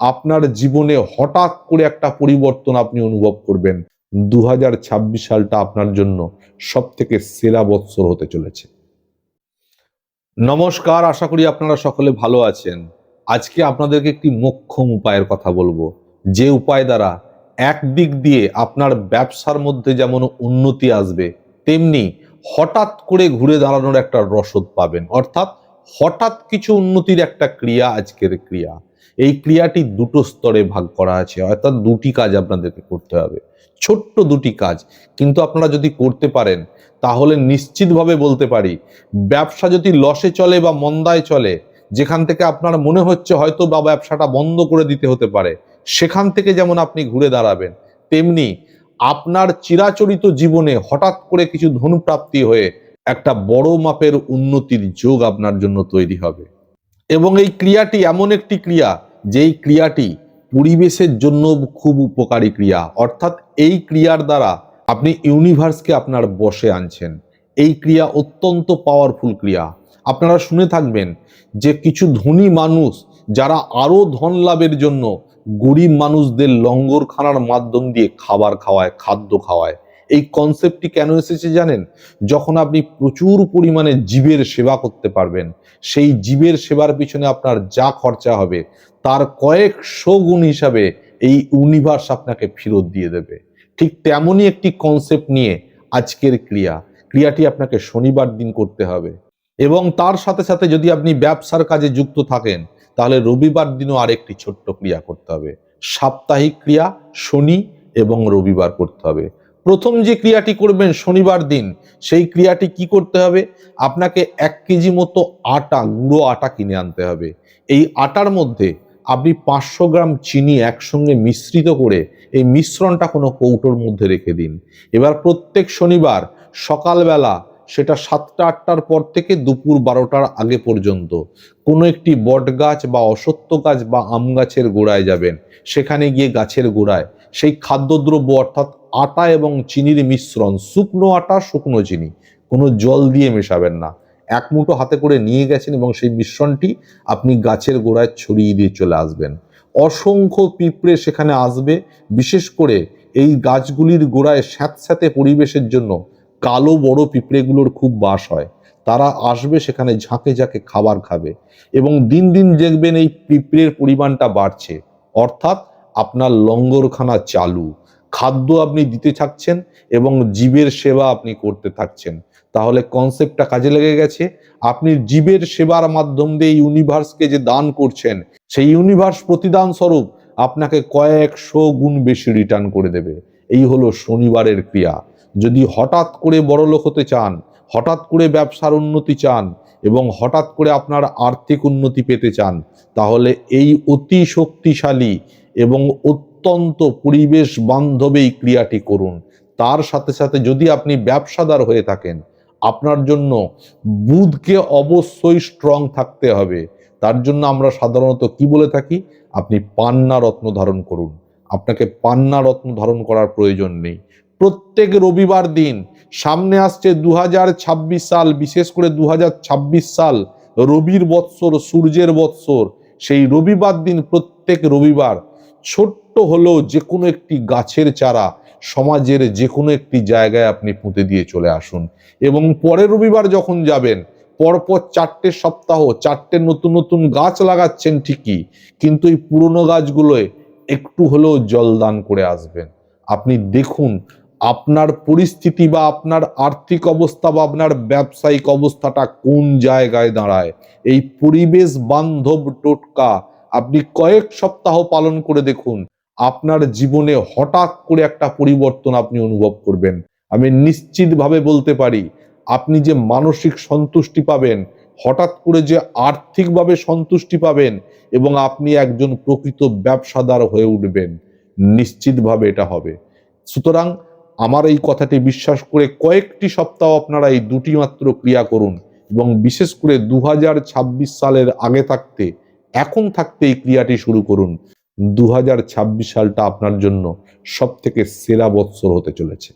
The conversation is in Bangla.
আপনার জীবনে হঠাৎ করে একটা পরিবর্তন আপনি অনুভব করবেন। দু হাজার ছাব্বিশ সালটা আপনার জন্য সব থেকে সেরা বৎসর হতে চলেছে। নমস্কার, আশা করি আপনারা সকলে ভালো আছেন। আজকে আপনাদেরকে একটি মোক্ষম উপায়ের কথা বলব। যে উপায় দ্বারা একদিক দিয়ে আপনার ব্যবসার মধ্যে যেমন উন্নতি আসবে, তেমনি হঠাৎ করে ঘুরে দাঁড়ানোর একটা রসদ পাবেন। অর্থাৎ হঠাৎ কিছু উন্নতির একটা ক্রিয়া আজকের ক্রিয়া। এই ক্রিয়াটি দুটো স্তরে ভাগ করা আছে। অর্থাৎ দুটি কাজ আপনাদেরকে করতে হবে। ছোট্ট দুটি কাজ। কিন্তু আপনারা যদি করতে পারেন, তাহলে নিশ্চিতভাবে বলতে পারি, ব্যবসা যদি লসে চলে বা মন্দায় চলে, যেখান থেকে আপনার মনে হচ্ছে হয়তো বা ব্যবসাটা বন্ধ করে দিতে হতে পারে, সেখান থেকে যেমন আপনি ঘুরে দাঁড়াবেন, তেমনি আপনার চিরাচরিত জীবনে হঠাৎ করে কিছু ধনপ্রাপ্তি হয়ে একটা বড় মাপের উন্নতির যোগ আপনার জন্য তৈরি হবে। এবং এই ক্রিয়াটি এমন একটি ক্রিয়া, যেই ক্রিয়াটি পরিবেশের জন্য খুব উপকারী ক্রিয়া। অর্থাৎ এই ক্রিয়ার দ্বারা আপনি ইউনিভার্সকে আপনার বসে আনছেন। এই ক্রিয়া অত্যন্ত পাওয়ারফুল ক্রিয়া। আপনারা শুনে থাকবেন যে কিছু ধনী মানুষ যারা আরও ধন লাভের জন্য গরিব মানুষদের লঙ্গরখানার মাধ্যম দিয়ে খাবার খাওয়ায়, খাদ্য খাওয়ায় এই কনসেপ্টটি কেন এসেছে জানেন? যখন আপনি প্রচুর পরিমাণে জীবের সেবা করতে পারবেন, সেই জীবের সেবার পিছনে আপনার যা খরচা হবে, তার কয়েকশো গুণ হিসাবে এই ইউনিভার্স আপনাকে ফেরত দিয়ে দেবে। ঠিক তেমনই একটি কনসেপ্ট নিয়ে আজকের ক্রিয়া। ক্রিয়াটি আপনাকে শনিবার দিন করতে হবে। এবং তার সাথে সাথে যদি আপনি ব্যবসার কাজে যুক্ত থাকেন, তাহলে রবিবার দিনও আরেকটি ছোট্ট ক্রিয়া করতে হবে। সাপ্তাহিক ক্রিয়া, শনি এবং রবিবার করতে হবে। প্রথম যে ক্রিয়াটি করবেন শনিবার দিন, সেই ক্রিয়াটি কি করতে হবে? আপনাকে এক কেজি মতো আটা, গুঁড়ো আটা কিনে আনতে হবে। এই আটার মধ্যে আপনি পাঁচশো গ্রাম চিনি একসঙ্গে মিশ্রিত করে এই মিশ্রণটা কোনো কৌটোর মধ্যে রেখে দিন। এবার প্রত্যেক শনিবার সকালবেলা সেটা সাতটা, আটটার পর থেকে দুপুর বারোটার আগে পর্যন্ত কোনো একটি বট গাছ বা অসত্য গাছ বা আম গাছের গোড়ায় যাবেন। সেখানে গিয়ে গাছের গোড়ায় সেই খাদ্যদ্রব্য অর্থাৎ আটা এবং চিনির মিশ্রণ, শুকনো আটা, শুকনো চিনি, কোনো জল দিয়ে মেশাবেন না। এক মুঠো হাতে করে নিয়ে গেছেন এবং সেই মিশ্রণটি আপনি গাছের গোড়ায় ছড়িয়ে দিয়ে চলে আসবেন। অসংখ্য পিঁপড়ে সেখানে আসবে, বিশেষ করে এই গাছগুলির গোড়ায় স্যাঁতস্যাঁতে পরিবেশের জন্য কালো বড় পিঁপড়েগুলোর খুব বাস হয়। তারা আসবে, সেখানে ঝাঁকে ঝাঁকে খাবার খাবে এবং দিন দিন দেখবেন এই পিঁপড়ের পরিমাণটা বাড়ছে। অর্থাৎ আপনার লঙ্গরখানা চালু। খাদ্য আপনি দিতে থাকছেন এবং জীবের সেবা আপনি করতে থাকছেন। তাহলে কনসেপ্টটা কাজে লেগে গেছে। আপনি জীবের সেবার মাধ্যম দিয়ে ইউনিভার্সকে যে দান করছেন, সেই ইউনিভার্স প্রতিদান স্বরূপ আপনাকে কয়েকশো গুণ বেশি রিটার্ন করে দেবে। এই হলো শনিবারের ক্রিয়া। যদি হঠাৎ করে বড়লোক হতে চান, হঠাৎ করে ব্যবসার উন্নতি চান এবং হঠাৎ করে আপনার আর্থিক উন্নতি পেতে চান, তাহলে এই অতি শক্তিশালী এবং অত্যন্ত পরিবেশ বান্ধব এই ক্রিয়াটি করুন। তার সাথে সাথে যদি আপনি ব্যবসাদার হয়ে থাকেন, আপনার জন্য বুধকে অবশ্যই স্ট্রং থাকতে হবে। তার জন্য আমরা সাধারণত কি বলে থাকি? আপনি পান্না রত্ন ধারণ করুন। আপনাকে পান্না রত্ন ধারণ করার প্রয়োজন নেই। প্রত্যেক রবিবার দিন সামনে আসছে দু হাজার ছাব্বিশ সাল, বিশেষ করে দু হাজার ছাব্বিশ সাল, রবির বৎসর, সূর্যের বৎসর। সেই রবিবার দিন প্রত্যেক রবিবার ছোট্ট হলেও যে কোনো একটি গাছের চারা সমাজের যে কোনো একটি জায়গায় আপনি পুঁতে দিয়ে চলে আসুন। এবং পরের রবিবার যখন যাবেন, পরপর চারটে সপ্তাহ, চারটে নতুন নতুন গাছ লাগাচ্ছেন ঠিকই, কিন্তু এই পুরনো গাছগুলোয় একটু হলেও জলদান করে আসবেন। আপনি দেখুন, আপনার পরিস্থিতি বা আপনার আর্থিক অবস্থা বা আপনার ব্যবসায়িক অবস্থাটা কোন জায়গায় দাঁড়ায়। এই পরিবেশ বান্ধব টোটকা আপনি কয়েক সপ্তাহ পালন করে দেখুন, আপনার জীবনে হঠাৎ করে একটা পরিবর্তন আপনি অনুভব করবেন। আমি নিশ্চিতভাবে বলতে পারি, আপনি যে মানসিক সন্তুষ্টি পাবেন, হঠাৎ করে যে আর্থিকভাবে সন্তুষ্টি পাবেন এবং আপনি একজন প্রকৃত ব্যবসাদার হয়ে উঠবেন, নিশ্চিতভাবে এটা হবে। সুতরাং আমার এই কথাটি বিশ্বাস করে কয়েকটি সপ্তাহ আপনারা এই দুটি মাত্র ক্রিয়া করুন এবং বিশেষ করে দু হাজার ছাব্বিশ সালের আগে থাকতে এখন থাকতে এই ক্রিয়াটি শুরু করুন। দু হাজার ছাব্বিশ সালটা আপনার জন্য সব থেকে সেরা বৎসর হতে চলেছে।